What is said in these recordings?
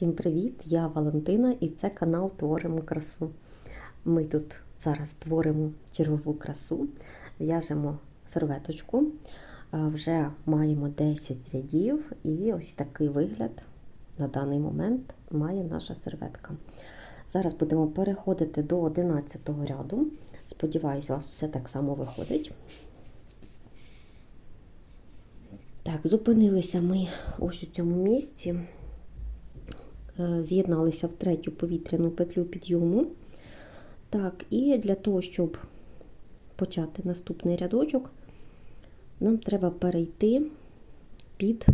Всім привіт! Я Валентина і це канал Творимо красу. Ми тут зараз творимо чергову красу, в'яжемо серветочку. Вже маємо 10 рядів, і ось такий вигляд на даний момент має наша серветка. Зараз будемо переходити до 11 ряду. Сподіваюсь, у вас все так само виходить. Так, зупинилися ми ось у цьому місці. З'єдналися в третю повітряну петлю підйому. Так, і для того, щоб почати наступний рядочок, нам треба перейти під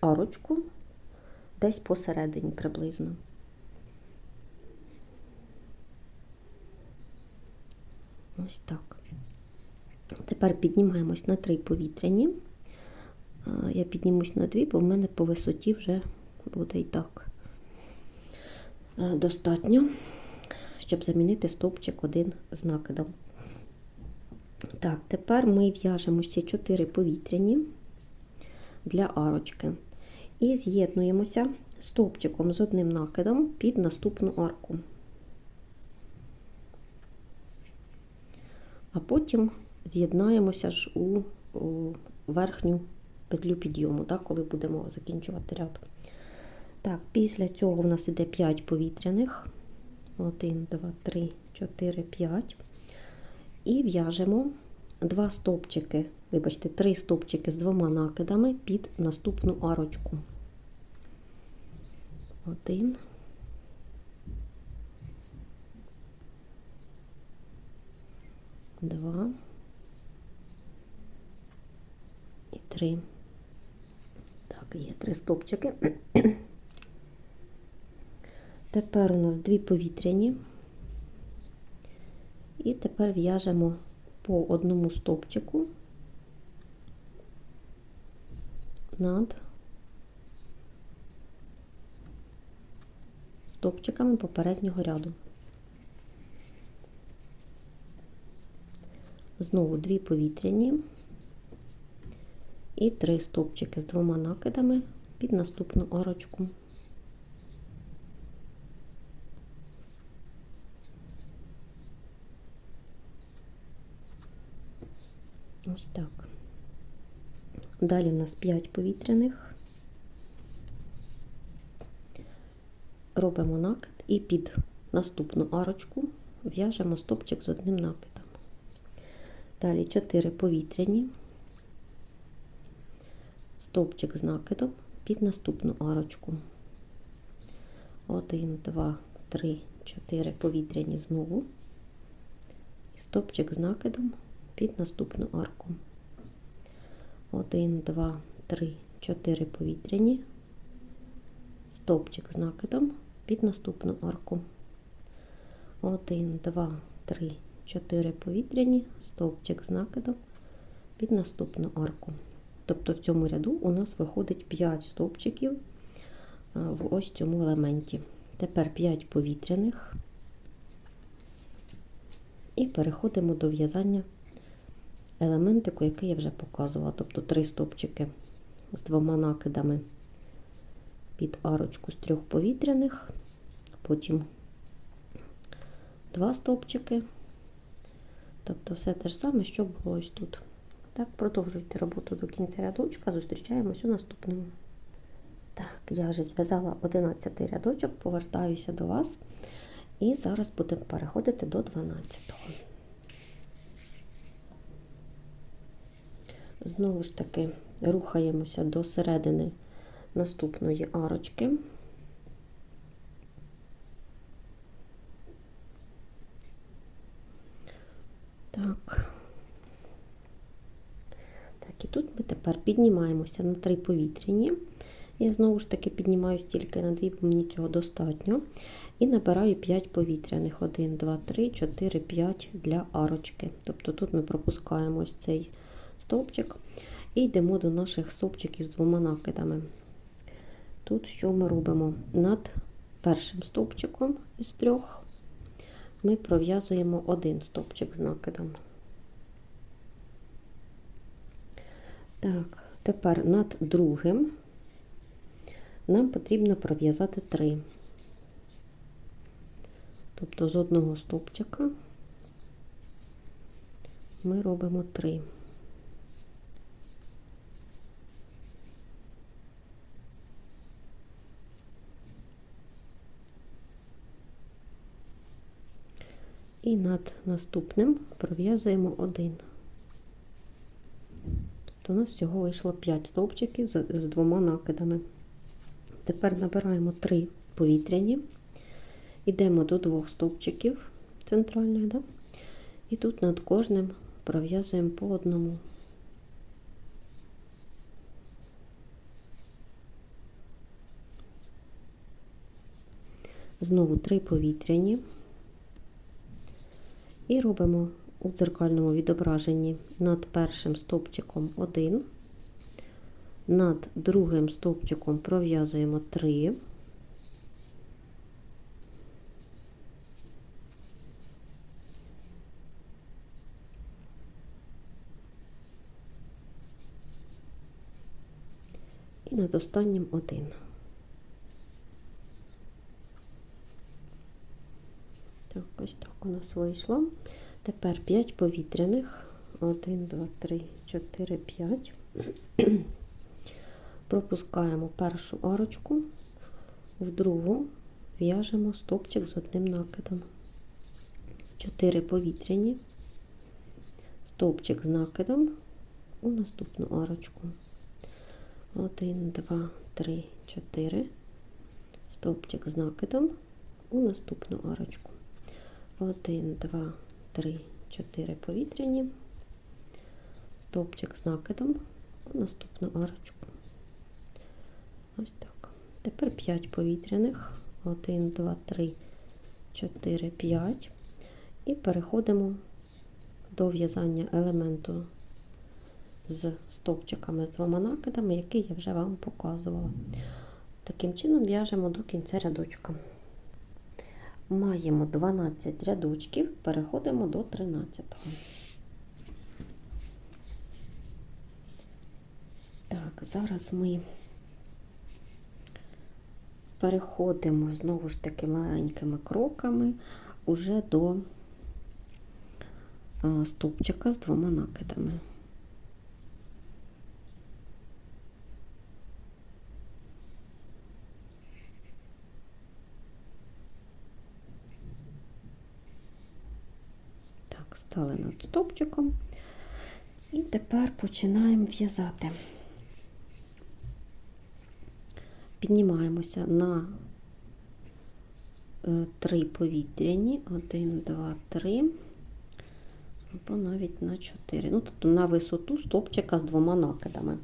арочку, десь посередині приблизно. Ось так. Тепер піднімаємось на три повітряні. Я піднімусь на дві, бо в мене по висоті вже буде і так достатньо, щоб замінити стовпчик один з накидом. Так, тепер ми в'яжемо ще 4 повітряні для арочки. І з'єднуємося стовпчиком з одним накидом під наступну арку. А потім з'єднаємося ж у, у верхню петлю підйому, так, коли будемо закінчувати ряд. Так, після цього в нас іде 5 повітряних. 1, 2, 3, 4, 5. І в'яжемо 2 стовпчики, вибачте, 3 стовпчики з двома накидами під наступну арочку. 1. Два і три. Так, є три стопчики. Тепер у нас дві повітряні. І тепер в'яжемо по одному стопчику над стопчиками попереднього ряду. Знову дві повітряні і три стовпчики з двома накидами під наступну арочку. Ось так. Далі у нас 5 повітряних. Робимо накид і під наступну арочку в'яжемо стопчик з одним накидом. Далі 4 повітряні стовпчик з накидом під наступну арочку. 1, 2, 3, 4 повітряні знову. І стовпчик з накидом під наступну арку. 1, 2, 3, 4 повітряні, стовпчик з накидом під наступну арку. 1, 2, 3, 4 повітряні, стовпчик з накидом під наступну арку. Тобто в цьому ряду у нас виходить 5 стовпчиків е, в ось цьому елементі. Тепер 5 повітряних і переходимо до в'язання елементику, який я вже показувала. Тобто 3 стовпчики з двома накидами під арочку з трьох повітряних, потім 2 стовпчики. Тобто все те ж саме, що було ось тут. Так, продовжуйте роботу до кінця рядочка, зустрічаємось у наступному. Так, я вже зв'язала 11 рядочок, повертаюся до вас. І зараз будемо переходити до 12-го. Знову ж таки, рухаємося до середини наступної арочки. Так. І тут ми тепер піднімаємося на три повітряні. Я знову ж таки піднімаюся тільки на дві, бо мені цього достатньо. І набираю 5 повітряних. 1, 2, 3, 4, 5 для арочки. Тобто тут ми пропускаємо ось цей стовпчик і йдемо до наших стовпчиків з двома накидами. Тут що ми робимо? Над першим стовпчиком із трьох ми пров'язуємо один стовпчик з накидом. Так, тепер над другим нам потрібно пров'язати 3. Тобто з одного стовпчика ми робимо 3. І над наступним пров'язуємо один. Тобто у нас всього вийшло 5 стовпчиків з, з двома накидами. Тепер набираємо 3 повітряні, йдемо до двох стовпчиків центральних, да? і тут над кожним пров'язуємо по одному. Знову 3 повітряні. І робимо у дзеркальному відображенні над першим стовпчиком 1, над другим стовпчиком пров'язуємо 3, і над останнім 1. Так, ось так у нас вийшло. Тепер 5 повітряних. 1, 2, 3, 4, 5. Пропускаємо першу арочку, в другу в'яжемо стопчик з одним накидом. 4 повітряні, стовпчик з накидом у наступну арочку. 1, 2, 3, 4, стовпчик з накидом у наступну арочку. 1, 2, 3, 4 повітряні, стовпчик з накидом у наступну арочку. Ось так. Тепер 5 повітряних. 1, 2, 3, 4, 5. І переходимо до в'язання елементу з стовпчиками з двома накидами, який я вже вам показувала. Таким чином в'яжемо до кінця рядочка. Маємо 12 рядочків, переходимо до 13. Так, зараз ми переходимо знову ж таки маленькими кроками уже до стовпчика з двома накидами. Стали над стовпчиком. І тепер починаємо в'язати. Піднімаємося на е, три повітряні, один, два, три, або навіть на чотири. Ну, тобто на висоту стовпчика з двома накидами.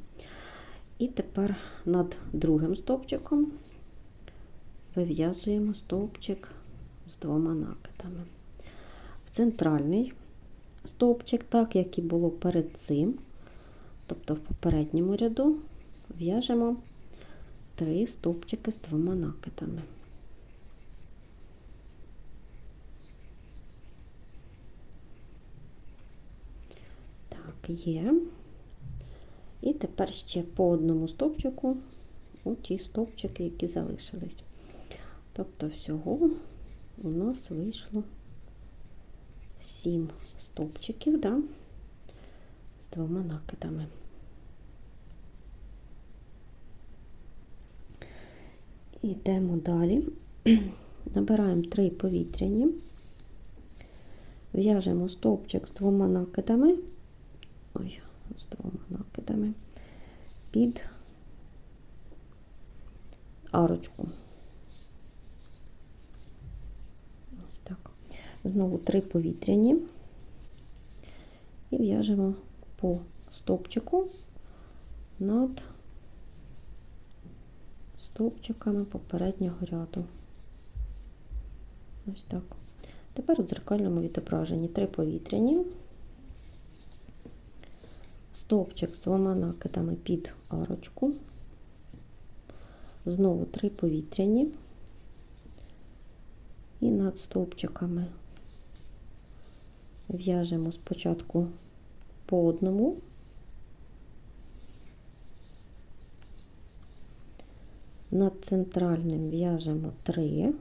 І тепер над другим стовпчиком вив'язуємо стовпчик з двома накидами. В центральний стовпчик, так як і було перед цим, тобто в попередньому ряду, в'яжемо три стовпчики з двома накидами. Так, є. І тепер ще по одному стовпчику у ті стовпчики, які залишились. Тобто всього у нас вийшло 7 стовпчиків, да, з двома накидами. Йдемо далі, набираємо 3 повітряні, в'яжемо стовпчик з двома накидами, ой, з двома накидами. Під арочку. Ось так. Знову 3 повітряні і в'яжемо по стовпчику над стовпчиками попереднього ряду. Ось так. Тепер у дзеркальному відображенні три повітряні, стовпчик з двома накидами під арочку, знову три повітряні і над стовпчиками в'яжемо спочатку по одному. Над центральним в'яжемо 3.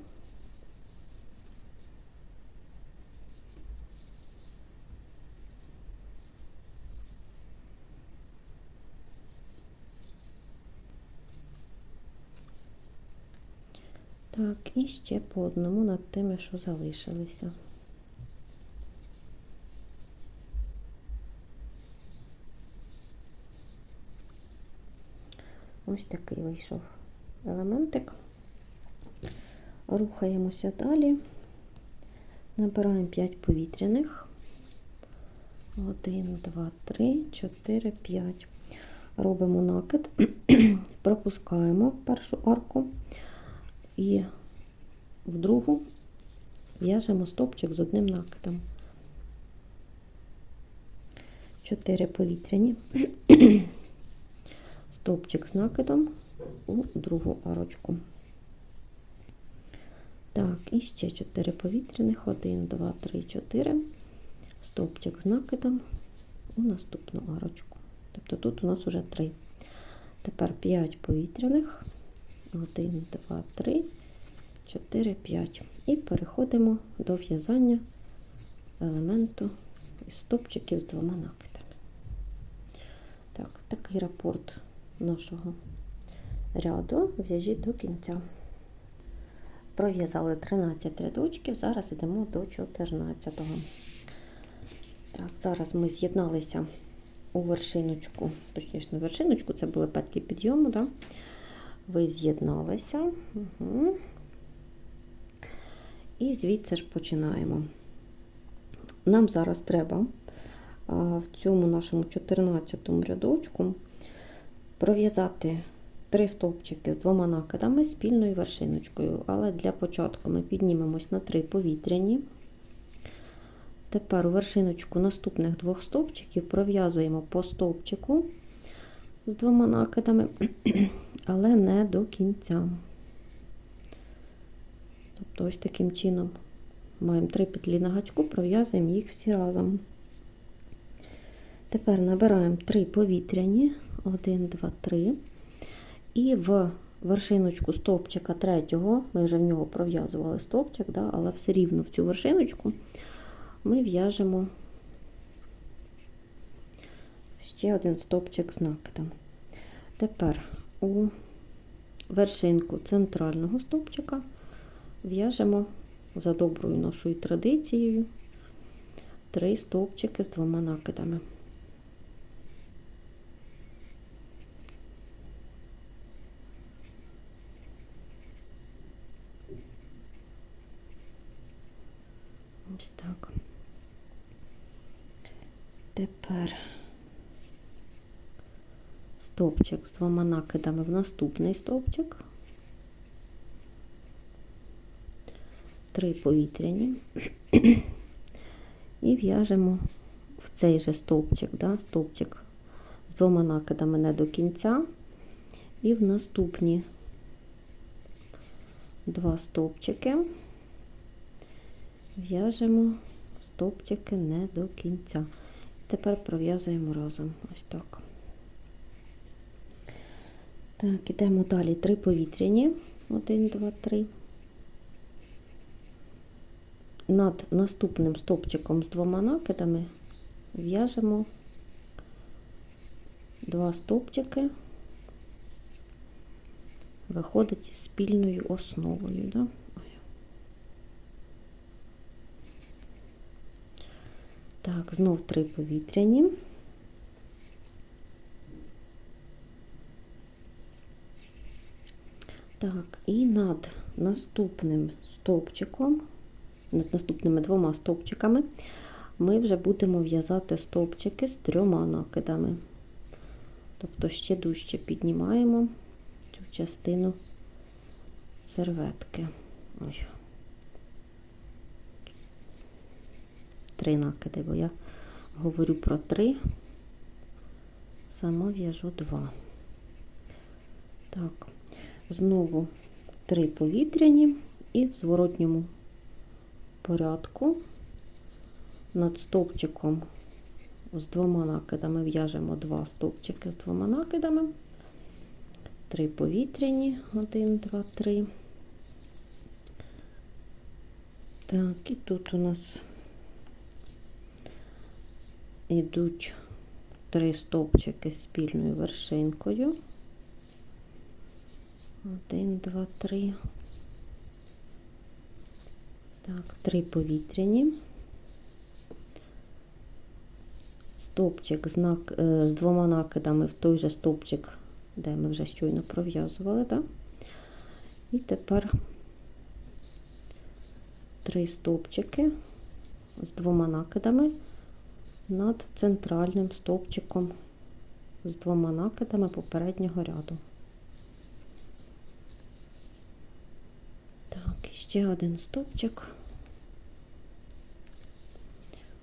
Так, і ще по одному над тими, що залишилися. Ось такий вийшов елементик. Рухаємося далі. Набираємо 5 повітряних. 1, 2, 3, 4, 5. Робимо накид, пропускаємо першу арку і в другу в'яжемо стопчик з одним накидом. 4 повітряні. Стовпчик з накидом у другу арочку. Так, і ще 4 повітряних. 1, 2, 3, 4. Стовпчик з накидом у наступну арочку. Тобто тут у нас вже 3. Тепер 5 повітряних. 1, 2, 3, 4, 5. І переходимо до в'язання елементу із стовпчиків з двома накидами. Так, такий рапорт нашого ряду в'яжіть до кінця. Пров'язали 13 рядочків, зараз йдемо до 14. -го. Так, зараз ми з'єдналися у вершиночку, точніше, не вершиночку, це були петки підйому, да? ви з'єдналися. Угу. І звідси ж починаємо. Нам зараз треба в цьому нашому 14 рядочку пров'язати три стовпчики з двома накидами спільною вершиночкою. Але для початку ми піднімемось на три повітряні. Тепер у вершиночку наступних двох стовпчиків пров'язуємо по стовпчику з двома накидами, але не до кінця. Тобто, ось таким чином маємо три петлі на гачку, пров'язуємо їх всі разом. Тепер набираємо три повітряні, 1, 2, 3. І в вершиночку стовпчика третього, ми вже в нього пров'язували стовпчик, да, але все рівно в цю вершиночку ми в'яжемо ще один стовпчик з накидом. Тепер у вершинку центрального стовпчика в'яжемо за доброю нашою традицією три стовпчики з двома накидами. Ось так. Тепер стовпчик з двома накидами в наступний стовпчик. Три повітряні і в'яжемо в цей же стовпчик, да, стовпчик з двома накидами не до кінця, і в наступні два стовпчики в'яжемо стовпчики не до кінця. Тепер пров'язуємо разом ось так. Так, ідемо далі три повітряні. Один, два, три. Над наступним стовпчиком з двома накидами в'яжемо два стовпчики, виходить спільною основою. Да? Так, знов три повітряні. Так, і над наступним стовпчиком, над наступними двома стовпчиками ми вже будемо в'язати стовпчики з трьома накидами. Тобто ще дужче піднімаємо цю частину серветки. Ой. Три накиди, бо я говорю про три, сама в'яжу два. Так, знову три повітряні і в зворотньому порядку над стовпчиком з двома накидами в'яжемо два стовпчики з двома накидами. три повітряні. Один, два, три. Так, і тут у нас йдуть три стовпчики з спільною вершинкою. Один, два, три. Так, три повітряні. Стовпчик знак, е, з двома накидами в той же стовпчик, де ми вже щойно пров'язували, так? І тепер три стовпчики з двома накидами над центральним стовпчиком з двома накидами попереднього ряду. Так, і ще один стовпчик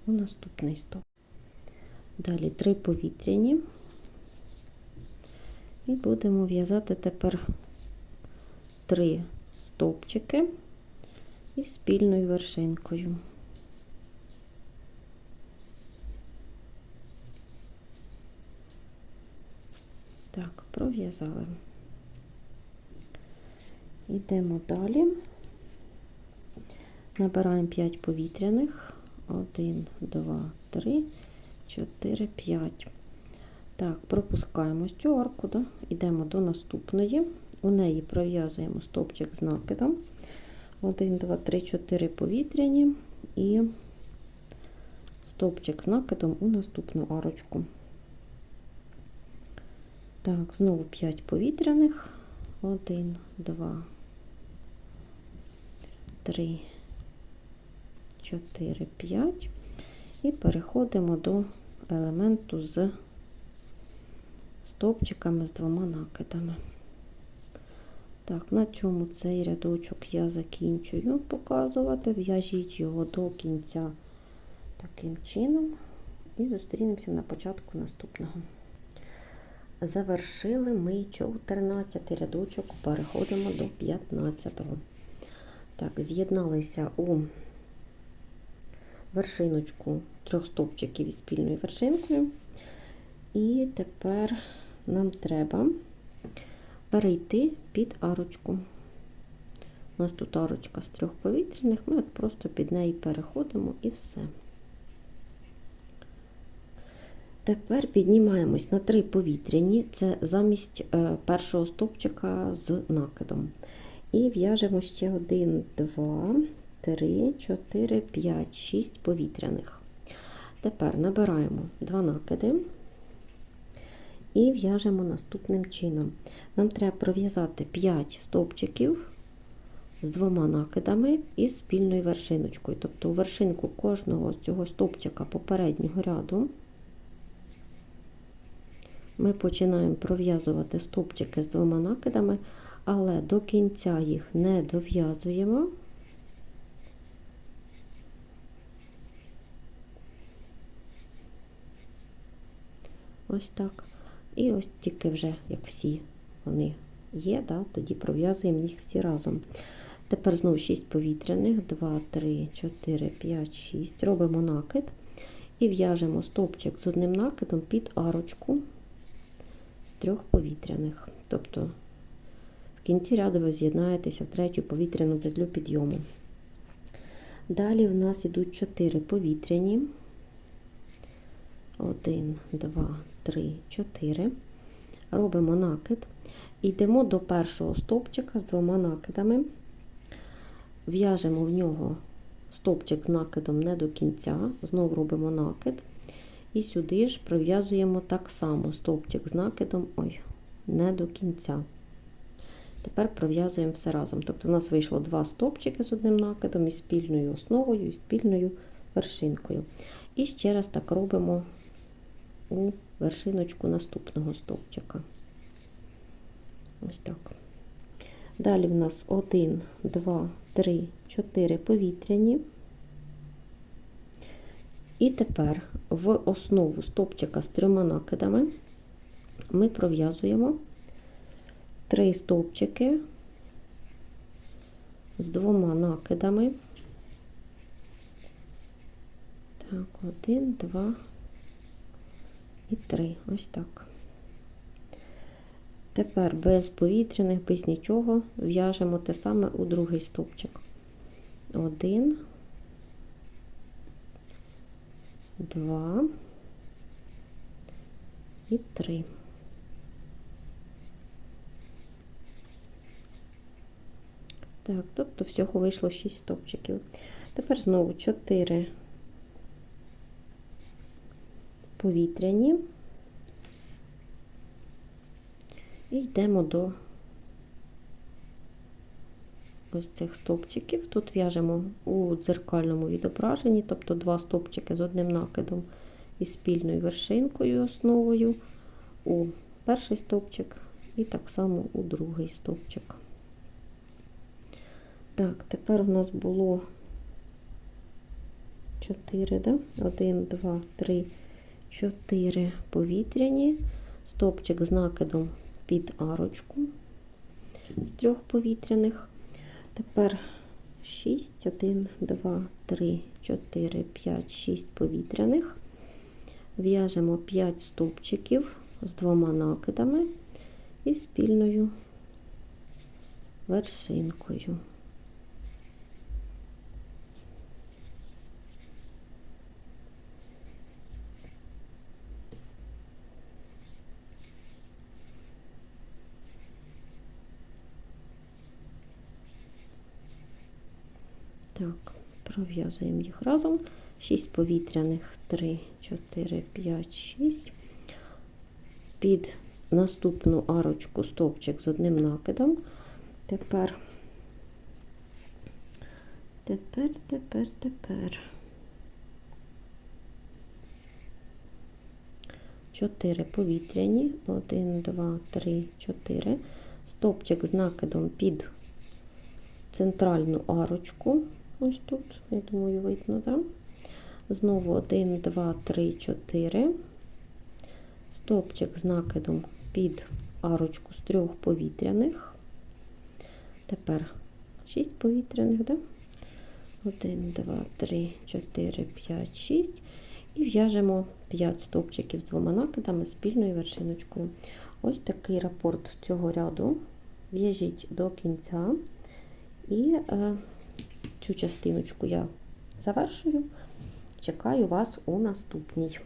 у наступний стовп. Далі три повітряні. І будемо в'язати тепер три стовпчики із спільною вершинкою. Так, пров'язали. Йдемо далі. Набираємо 5 повітряних. 1, 2, 3, 4, 5. Так, пропускаємо цю арку, да? йдемо до наступної. У неї пров'язуємо стовпчик з накидом. 1, 2, 3, 4 повітряні і стовпчик з накидом у наступну арочку. Так, знову 5 повітряних. 1, 2, 3, 4, 5. І переходимо до елементу з стовпчиками з двома накидами. Так, на цьому цей рядочок я закінчую показувати. В'яжіть його до кінця таким чином. І зустрінемося на початку наступного. Завершили ми 14 рядочок, переходимо до 15-го. Так, з'єдналися у вершиночку трьох стовпчиків із спільною вершинкою. І тепер нам треба перейти під арочку. У нас тут арочка з трьох повітряних, ми от просто під неї переходимо і все. Тепер піднімаємось на три повітряні, це замість е, першого стовпчика з накидом. І в'яжемо ще 1, 2, 3, 4, 5, 6 повітряних. Тепер набираємо два накиди і в'яжемо наступним чином. Нам треба пров'язати 5 стовпчиків з двома накидами і спільною вершиночкою. Тобто у вершинку кожного цього стовпчика попереднього ряду ми починаємо пров'язувати стовпчики з двома накидами, але до кінця їх не дов'язуємо. Ось так. І ось тільки вже, як всі вони є, да, тоді пров'язуємо їх всі разом. Тепер знову 6 повітряних, 2, 3, 4, 5, 6. Робимо накид і в'яжемо стовпчик з одним накидом під арочку з трьох повітряних. Тобто в кінці ряду ви з'єднаєтеся в третю повітряну петлю підйому. Далі в нас йдуть 4 повітряні. 1, 2, 3, 4. Робимо накид. Йдемо до першого стовпчика з двома накидами. В'яжемо в нього стовпчик з накидом не до кінця, знову робимо накид. І сюди ж пров'язуємо так само стовпчик з накидом ой, не до кінця. Тепер пров'язуємо все разом. Тобто у нас вийшло два стовпчики з одним накидом, і спільною основою, і спільною вершинкою. І ще раз так робимо у вершиночку наступного стовпчика. Ось так. Далі в нас 1, 2, 3, 4 повітряні. І тепер в основу стовпчика з трьома накидами ми пров'язуємо три стовпчики з двома накидами. Так, один, два і три. Ось так. Тепер без повітряних, без нічого в'яжемо те саме у другий стовпчик. Один, два і три. Так, тобто всього вийшло 6 стовпчиків. Тепер знову 4 повітряні. І йдемо до ось цих стовпчиків. Тут в'яжемо у дзеркальному відображенні, тобто два стовпчики з одним накидом і спільною вершинкою основою у перший стовпчик і так само у другий стовпчик. Так, тепер у нас було 4, да? 1, 2, 3, 4 повітряні, стовпчик з накидом під арочку з трьох повітряних. Тепер 6, 1, 2, 3, 4, 5, 6 повітряних. В'яжемо 5 стовпчиків з двома накидами і спільною вершинкою. Так, пров'язуємо їх разом. 6 повітряних, 3, 4, 5, 6. Під наступну арочку стовпчик з одним накидом. Тепер, тепер, тепер, тепер. 4 повітряні, 1, 2, 3, 4. Стовпчик з накидом під центральну арочку. Ось тут, я думаю, видно, так? Знову 1, 2, 3, 4. Стовпчик з накидом під арочку з трьох повітряних. Тепер 6 повітряних, да? 1, 2, 3, 4, 5, 6. І в'яжемо 5 стовпчиків з двома накидами спільною вершиночкою. Ось такий рапорт цього ряду. В'яжіть до кінця. І е, цю частиночку я завершую. Чекаю вас у наступній.